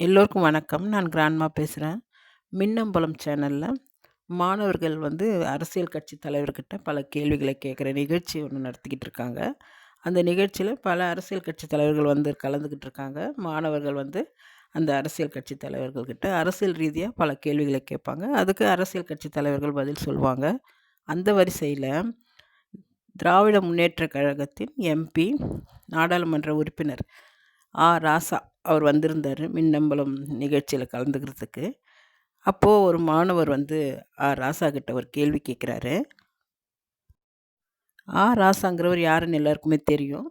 எல்லோருக்கும் வணக்கம். நான் கிராண்ட்மா பேசுகிறேன் மின்னம்பலம் சேனலில் மாணவர்கள் வந்து அரசியல் கட்சி தலைவர்கிட்ட பல கேள்விகளை கேட்குற நிகழ்ச்சி ஒன்று நடத்திக்கிட்டு இருக்காங்க. அந்த நிகழ்ச்சியில் பல அரசியல் கட்சி தலைவர்கள் வந்து கலந்துக்கிட்டு இருக்காங்க. மாணவர்கள் வந்து அந்த அரசியல் கட்சி தலைவர்கள்கிட்ட அரசியல் ரீதியாக பல கேள்விகளை கேட்பாங்க. அதுக்கு அரசியல் கட்சி தலைவர்கள் பதில் சொல்லுவாங்க. அந்த வரிசையில் திராவிட முன்னேற்ற கழகத்தின் எம்பி, நாடாளுமன்ற உறுப்பினர் ஆ. ராசா அவர் வந்திருந்தார் மின்னம்பலம் நிகழ்ச்சியில் கலந்துக்கிறதுக்கு. அப்போது ஒரு மாணவர் வந்து ஆ. ராசா கிட்ட ஒரு கேள்வி கேட்குறாரு. ஆ. ராசாங்கிறவர் யாருன்னு எல்லாருக்குமே தெரியும்.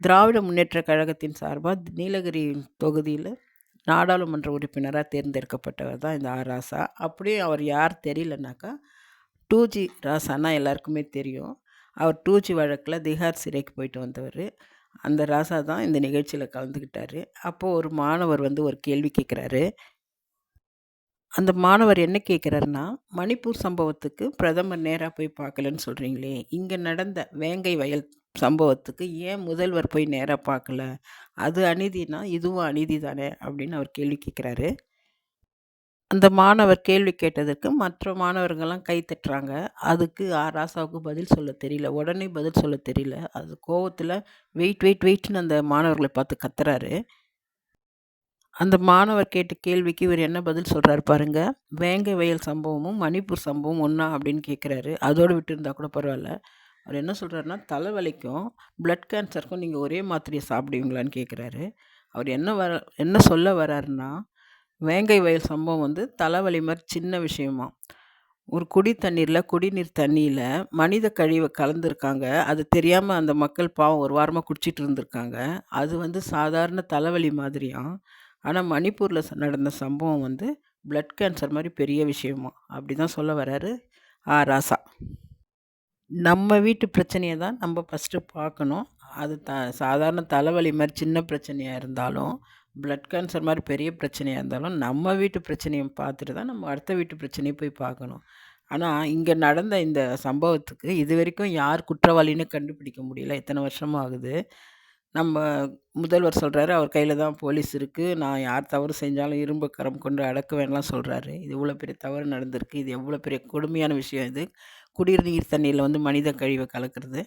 திராவிட முன்னேற்ற கழகத்தின் சார்பாக நீலகிரி தொகுதியில் நாடாளுமன்ற உறுப்பினராக தேர்ந்தெடுக்கப்பட்டவர் தான் இந்த ஆ. ராசா. அப்படியே அவர் யார் தெரியலனாக்கா, டூஜி ராசான்னா எல்லாருக்குமே தெரியும். அவர் டூஜி வழக்கில் திஹார் சிறைக்கு போயிட்டு வந்தவர் அந்த ராசா தான் இந்த நிகழ்ச்சியில் கலந்துக்கிட்டார் அப்போது ஒரு மாணவர் வந்து ஒரு கேள்வி கேட்குறாரு. அந்த மாணவர் என்ன கேட்குறாருன்னா, மணிப்பூர் சம்பவத்துக்கு பிரதமர் நேராக போய் பார்க்கலன்னு சொல்கிறீங்களே இங்கே நடந்த வேங்கை வயல் சம்பவத்துக்கு ஏன் முதல்வர் போய் நேராக பார்க்கல? அது அநீதினா, இதுவும் அநீதி தானே அப்படின்னு அவர் கேள்வி கேட்குறாரு. அந்த மாணவர் கேள்வி கேட்டதற்கு மற்ற மாணவர்கள்லாம் கை தட்டுறாங்க. அதுக்கு ஆ. ராசாவுக்கு பதில் சொல்ல தெரியல. உடனே பதில் சொல்ல தெரியல. அது கோவத்தில் வெயிட் வெயிட் வெயிட்னு அந்த மாணவர்களை பார்த்து கத்துறாரு. அந்த மாணவர் கேட்ட கேள்விக்கு இவர் என்ன பதில் சொல்கிறாரு பாருங்க. வேங்க வயல் சம்பவமும், மணிப்பூர் சம்பவம் ஒன்றா அப்படின்னு கேட்குறாரு. அதோடு விட்டு இருந்தால் கூட பரவாயில்ல அவர் என்ன சொல்கிறாருன்னா தலைவலிக்கும், பிளட் கேன்சருக்கும் நீங்கள் ஒரே மாத்திரையை சாப்பிடுவீங்களான்னு கேட்குறாரு. அவர் என்ன வர என்ன சொல்ல வராருன்னா, வேங்கை வயல் சம்பவம் வந்து தலைவலி மாதிரி சின்ன விஷயமா ஒரு குடி தண்ணீரில் குடிநீர் தண்ணியில் மனித கழிவை கலந்துருக்காங்க. அது தெரியாமல் அந்த மக்கள் பாவம் ஒரு வாரமாக குடிச்சிட்டு இருந்திருக்காங்க. அது வந்து சாதாரண தலைவலி மாதிரியாம். ஆனால் மணிப்பூரில் நடந்த சம்பவம் வந்து பிளட் கேன்சர் மாதிரி பெரிய விஷயமா அப்படி தான் சொல்ல வராரு ஆ. ராசா. நம்ம வீட்டு பிரச்சனையை தான் நம்ம ஃபஸ்ட்டு பார்க்கணும். அது த சாதாரண தலைவலி மாதிரி சின்ன பிரச்சனையாக இருந்தாலும், பிளட் கேன்சர் மாதிரி பெரிய பிரச்சனையாக இருந்தாலும், நம்ம வீட்டு பிரச்சனையை பார்த்துட்டு தான் நம்ம அடுத்த வீட்டு பிரச்சனையை போய் பார்க்கணும். ஆனால் இங்கே நடந்த இந்த சம்பவத்துக்கு இது வரைக்கும் யார் குற்றவாளின்னு கண்டுபிடிக்க முடியல. எத்தனை வருஷமாக ஆகுது. நம்ம முதல்வர் சொல்கிறாரு அவர் கையில் தான் போலீஸ் இருக்குது நான் யார் தவறு செஞ்சாலும் இரும்பு கரம் கொண்டு அடக்குவேன்லாம் சொல்கிறாரு இது இவ்வளோ பெரிய தவறு நடந்திருக்கு. இது எவ்வளோ பெரிய கொடுமையான விஷயம் இது. குடிநீர் தண்ணியில் வந்து மனித கழிவை கலக்கிறது.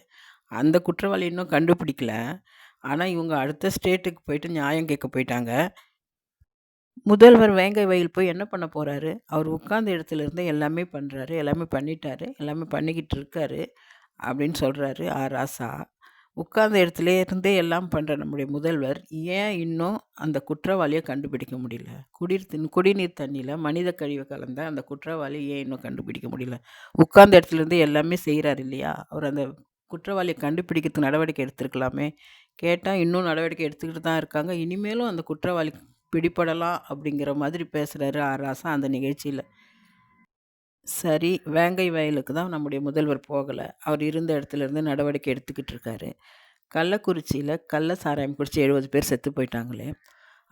அந்த குற்றவாளி இன்னும் கண்டுபிடிக்கல. ஆனா, இவங்க அடுத்த ஸ்டேட்டுக்கு போயிட்டு நியாயம் கேட்க போயிட்டாங்க. முதல்வர் வேங்கை வயல் போய் என்ன பண்ண போறாரு? அவர் உட்கார்ந்த இடத்துல இருந்தே எல்லாமே பண்றாரு. எல்லாமே பண்ணிட்டாரு. எல்லாமே பண்ணிக்கிட்டு இருக்காரு. அப்படின்னு சொல்றாரு ஆ. ராசா. உட்கார்ந்த இடத்துலயே இருந்தே எல்லாம் பண்ற நம்முடைய முதல்வர், ஏன் இன்னும் அந்த குற்றவாளிய கண்டுபிடிக்க முடியல? குடிர் தண் குடிநீர் தண்ணீல மனித கழிவு கலந்த அந்த குற்றவாளி ஏன் இன்னும் கண்டுபிடிக்க முடியல? உட்கார்ந்த இடத்துல இருந்தே எல்லாமே செய்றாரு இல்லையா? அவர் அந்த குற்றவாளியை கண்டுபிடிக்கிறதுக்கு நடவடிக்கை எடுத்திருக்கலாமே! கேட்டால் இன்னும் நடவடிக்கை எடுத்துக்கிட்டு தான் இருக்காங்க. இனிமேலும் அந்த குற்றவாளி பிடிபடலாம் அப்படிங்கிற மாதிரி பேசுகிறாரு ஆ. ராசா அந்த நிகழ்ச்சியில் சரி, வேங்கை வயலுக்கு தான் நம்முடைய முதல்வர் போகலை அவர் இருந்த இடத்துலேருந்து நடவடிக்கை எடுத்துக்கிட்டு இருக்காரு. கள்ளக்குறிச்சியில் கள்ள சாராயம் குடிச்சு 70 பேர் செத்து போயிட்டாங்களே!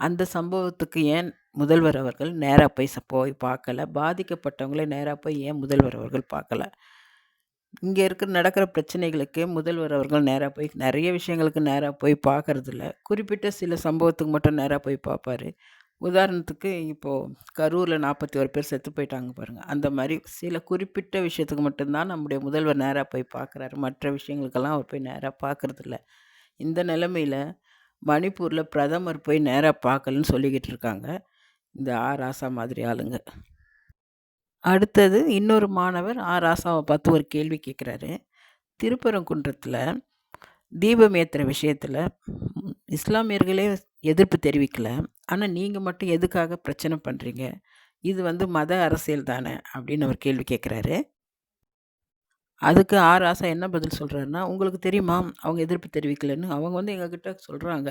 அந்த சம்பவத்துக்கு ஏன் முதல்வர் அவர்கள் நேராக போய் ச போய் பார்க்கல? பாதிக்கப்பட்டவங்களே நேராக போய் ஏன் முதல்வர் அவர்கள் பார்க்கல? இங்கே இருக்கிற நடக்கிற பிரச்சனைகளுக்கு முதல்வர் அவர்கள் நேராக போய் நிறைய விஷயங்களுக்கு நேராக போய் பார்க்குறதில்ல குறிப்பிட்ட சில சம்பவத்துக்கு மட்டும் நேராக போய் பார்ப்பாரு. உதாரணத்துக்கு இப்போது கரூரில் நாற்பத்தி ஒரு பேர் செத்து போயிட்டாங்க பாருங்கள் அந்த மாதிரி சில குறிப்பிட்ட விஷயத்துக்கு மட்டும்தான் நம்முடைய முதல்வர் நேராக போய் பார்க்குறாரு. மற்ற விஷயங்களுக்கெல்லாம் அவர் போய் நேராக பார்க்கறதில்ல. இந்த நிலமையில் மணிப்பூரில் பிரதமர் போய் நேராக பார்க்கலன்னு சொல்லிக்கிட்டு இருக்காங்க. இந்த ஆ. ராசா மாதிரி ஆளுங்க. அடுத்தது இன்னொரு மாணவர் ஆ. ராசாவை பார்த்து ஒரு கேள்வி கேட்குறாரு. திருப்பரங்குன்றத்தில் தீபம் ஏற்றுற விஷயத்தில் இஸ்லாமியர்களே எதிர்ப்பு தெரிவிக்கல. ஆனால் நீங்கள் மட்டும் எதுக்காக பிரச்சனை பண்ணுறீங்க இது வந்து மத அரசியல் தானே! அப்படின்னு அவர் கேள்வி கேட்குறாரு. அதுக்கு ஆர் ஆசா என்ன பதில் சொல்கிறாருன்னா உங்களுக்கு தெரியுமா? அவங்க எதிர்ப்பு தெரிவிக்கலன்னு. அவங்க வந்து எங்ககிட்ட சொல்கிறாங்க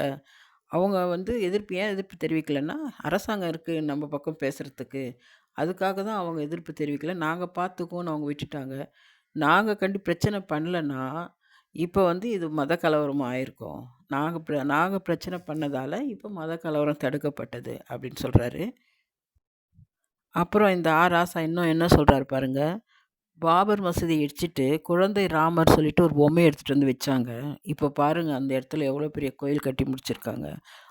அவங்க வந்து எதிர்ப்பு ஏன் எதிர்ப்பு தெரிவிக்கலைன்னா அரசாங்கம் இருக்குது நம்ம பக்கம் பேசுகிறதுக்கு அதுக்காக தான் அவங்க எதிர்ப்பு தெரிவிக்கலை நாங்கள் பார்த்துக்குவோன்னு அவங்க விட்டுட்டாங்க. நாங்கள் கண்டு பிரச்சனை பண்ணலன்னா, இப்போ வந்து இது மத கலவரமாக ஆயிருக்கும். நாங்கள் பிர நாங்கள் பிரச்சனை பண்ணதால் இப்போ மத கலவரம் தடுக்கப்பட்டது அப்படின்னு சொல்கிறாரு அப்புறம் இந்த ஆ. ராசா இன்னும் என்ன சொல்கிறாரு பாருங்கள் பாபர் மசூதி இடிச்சிட்டு குழந்தை ராமர் சொல்லிட்டு ஒரு பொம்மை எடுத்துகிட்டு வந்து வச்சாங்க. இப்போ பாருங்கள் அந்த இடத்துல எவ்வளோ பெரிய கோயில் கட்டி முடிச்சிருக்காங்க.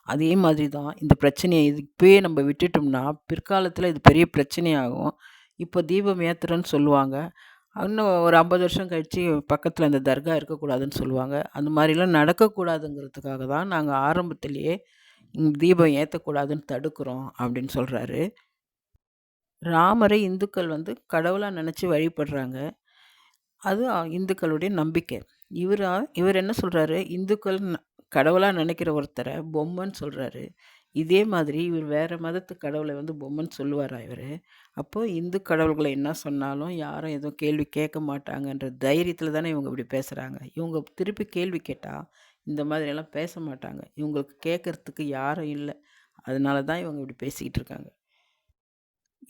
அதே மாதிரி தான் இந்த பிரச்சனையை இது இப்பயே நம்ம விட்டுட்டோம்னா பிற்காலத்தில் இது பெரிய பிரச்சனையாகும் இப்போ தீபம் ஏத்துறன்னு சொல்லுவாங்க இன்னும் ஒரு ஐம்பது வருஷம் கழித்து பக்கத்தில் அந்த தர்கா இருக்கக்கூடாதுன்னு சொல்லுவாங்க அந்த மாதிரிலாம் நடக்கக்கூடாதுங்கிறதுக்காக தான் நாங்கள் ஆரம்பத்திலேயே தீபம் ஏற்றக்கூடாதுன்னு தடுக்கிறோம் அப்படின்னு சொல்கிறாரு ராமரை இந்துக்கள் வந்து கடவுளாக நினச்சி வழிபடுறாங்க. அது இந்துக்களுடைய நம்பிக்கை. இவராக இவர் என்ன சொல்கிறாரு இந்துக்கள் கடவுளாக நினைக்கிற ஒருத்தரை பொம்மைன்னு சொல்கிறாரு இதே மாதிரி இவர் வேறு மதத்து கடவுளை வந்து பொம்மைன்னு சொல்லுவாரா இவர்? அப்போது இந்து கடவுள்களை என்ன சொன்னாலும் யாரும் எதுவும் கேள்வி கேட்க மாட்டாங்கன்ற தைரியத்தில் தானே இவங்க இப்படி பேசுகிறாங்க இவங்க திருப்பி கேள்வி கேட்டால் இந்த மாதிரியெல்லாம் பேச மாட்டாங்க. இவங்களுக்கு கேட்குறதுக்கு யாரும் இல்லை. அதனால தான் இவங்க இப்படி பேசிக்கிட்டு இருக்காங்க.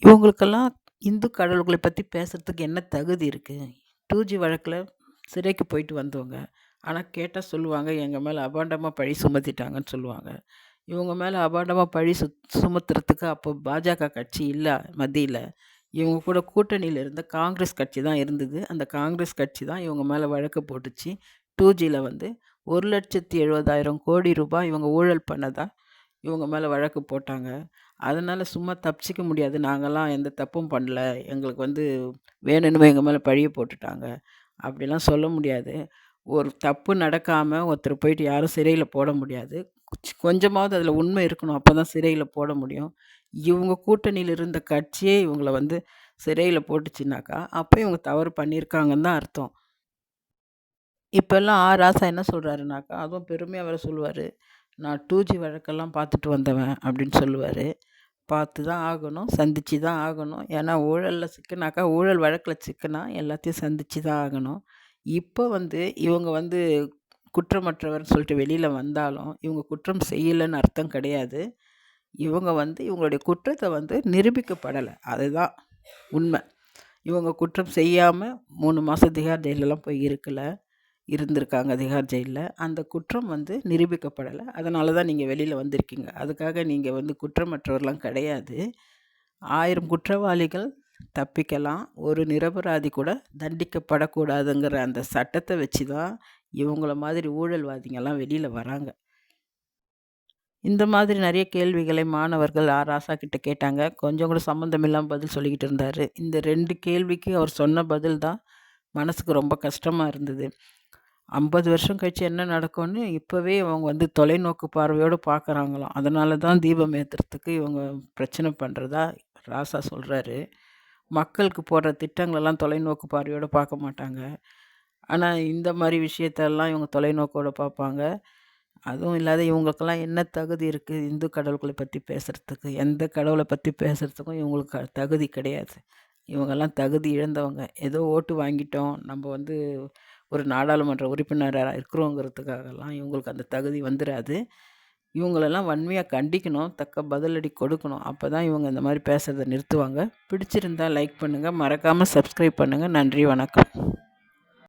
இவங்களுக்கெல்லாம் இந்து கடவுள்களை பற்றி பேசுகிறதுக்கு என்ன தகுதி இருக்குது டூஜி வழக்கில் சிறைக்கு போயிட்டு வந்தவங்க. ஆனால் கேட்டால் சொல்லுவாங்க எங்கள் மேலே அபாண்டமாக பழி சுமத்திட்டாங்கன்னு சொல்லுவாங்க. இவங்க மேலே அபாண்டமாக பழி சு சுமத்துறதுக்கு அப்போ பாஜக கட்சி இல்லை மத்தியில். இவங்க கூட கூட்டணியில் இருந்த காங்கிரஸ் கட்சி தான் இருந்தது. அந்த காங்கிரஸ் கட்சி தான் இவங்க மேலே வழக்கு போட்டுச்சு. டூ ஜியில் வந்து ஒரு லட்சத்தி எழுபதாயிரம் கோடி ரூபாய் இவங்க ஊழல் பண்ணதாக இவங்க மேலே வழக்கு போட்டாங்க. அதனால் சும்மா தப்பிச்சிக்க முடியாது. நாங்கள்லாம் எந்த தப்பும் பண்ணல. எங்களுக்கு வந்து வேணும்னு எங்கள் மேலே பழிய போட்டுட்டாங்க. அப்படிலாம் சொல்ல முடியாது. ஒரு தப்பு நடக்காமல் ஒருத்தர் போயிட்டு யாரும் சிறையில் போட முடியாது. கொஞ்சமாவது அதில் உண்மை இருக்கணும். அப்போ தான் சிறையில் போட முடியும். இவங்க கூட்டணியில் இருந்த கட்சியே இவங்கள வந்து சிறையில் போட்டுச்சுனாக்கா அப்போ இவங்க தவறு பண்ணியிருக்காங்கன்னு தான் அர்த்தம். இப்போல்லாம் ஆ ராசா என்ன சொல்கிறாருனாக்கா அதுவும் பெருமையாக அவரை சொல்லுவார். நான் டூ ஜி வழக்கெல்லாம் பார்த்துட்டு வந்தவன் அப்படின்னு சொல்லுவார். பார்த்து தான் ஆகணும் சந்தித்து தான் ஆகணும். ஏன்னா ஊழலில் சிக்கினாக்கா ஊழல் வழக்கில் சிக்கினா எல்லாத்தையும் சந்தித்து தான் ஆகணும். இப்போ வந்து இவங்க வந்து குற்றமற்றவர்னு சொல்லிட்டு வெளியில் வந்தாலும் இவங்க குற்றம் செய்யலைன்னு அர்த்தம் கிடையாது. இவங்க வந்து இவங்களுடைய குற்றத்தை வந்து நிரூபிக்கப்படலை. அதுதான் உண்மை. இவங்க குற்றம் செய்யாமல் மூணு மாதம் திகார் ஜெயிலெலாம் போய் இருக்கலை. இருந்திருக்காங்க திகார் ஜெயிலில். அந்த குற்றம் வந்து நிரூபிக்கப்படலை. அதனால தான் நீங்கள் வெளியில் வந்திருக்கீங்க. அதுக்காக நீங்கள் வந்து குற்றமற்றவர்லாம் கிடையாது. ஆயிரம் குற்றவாளிகள் தப்பிக்கலாம். ஒரு நிரபராதி கூட தண்டிக்கப்படக்கூடாதுங்கிற அந்த சட்டத்தை வச்சு தான் இவங்கள மாதிரி ஊழல்வாதிங்கெல்லாம் வெளியில் வராங்க. இந்த மாதிரி நிறைய கேள்விகளை மாணவர்கள் ஆர். ராசா கிட்ட கேட்டாங்க. கொஞ்சம் கூட சம்மந்தம் இல்லாமல் பதில் சொல்லிக்கிட்டு இருந்தார். இந்த ரெண்டு கேள்விக்கு அவர் சொன்ன பதில் தான் மனசுக்கு ரொம்ப கஷ்டமாக இருந்தது. ஐம்பது வருஷம் கழிச்சு என்ன நடக்கும்னு இப்போவே அவங்க வந்து தொலைநோக்கு பார்வையோடு பார்க்குறாங்களாம். அதனால தான் தீபம் ஏற்றுறதுக்கு இவங்க பிரச்சனை பண்ணுறதா ராசா சொல்கிறாரு மக்களுக்கு போடுற திட்டங்களெல்லாம் தொலைநோக்கு பார்வையோடு பார்க்க மாட்டாங்க. ஆனால் இந்த மாதிரி விஷயத்தெல்லாம் இவங்க தொலைநோக்கோடு பார்ப்பாங்க. அதுவும் இல்லாத இவங்களுக்கெல்லாம் என்ன தகுதி இருக்குது இந்து கடவுள்களை பற்றி பேசுகிறதுக்கு எந்த கடவுளை பற்றி பேசுகிறதுக்கும் இவங்களுக்கு தகுதி கிடையாது. இவங்கெல்லாம் தகுதி இழந்தவங்க. ஏதோ ஓட்டு வாங்கிட்டோம். நம்ம வந்து ஒரு நாடாளுமன்ற உறுப்பினராக இருக்கிறோங்கிறதுக்காகலாம் இவங்களுக்கு அந்த தகுதி வந்துடாது இவங்களெல்லாம் வன்மையாக கண்டிக்கணும். தக்க பதிலடி கொடுக்கணும். அப்போ தான் இவங்க இந்த மாதிரி பேசுகிறத நிறுத்துவாங்க. பிடிச்சிருந்தால் லைக் பண்ணுங்கள் மறக்காமல் சப்ஸ்கிரைப் பண்ணுங்கள் நன்றி வணக்கம்.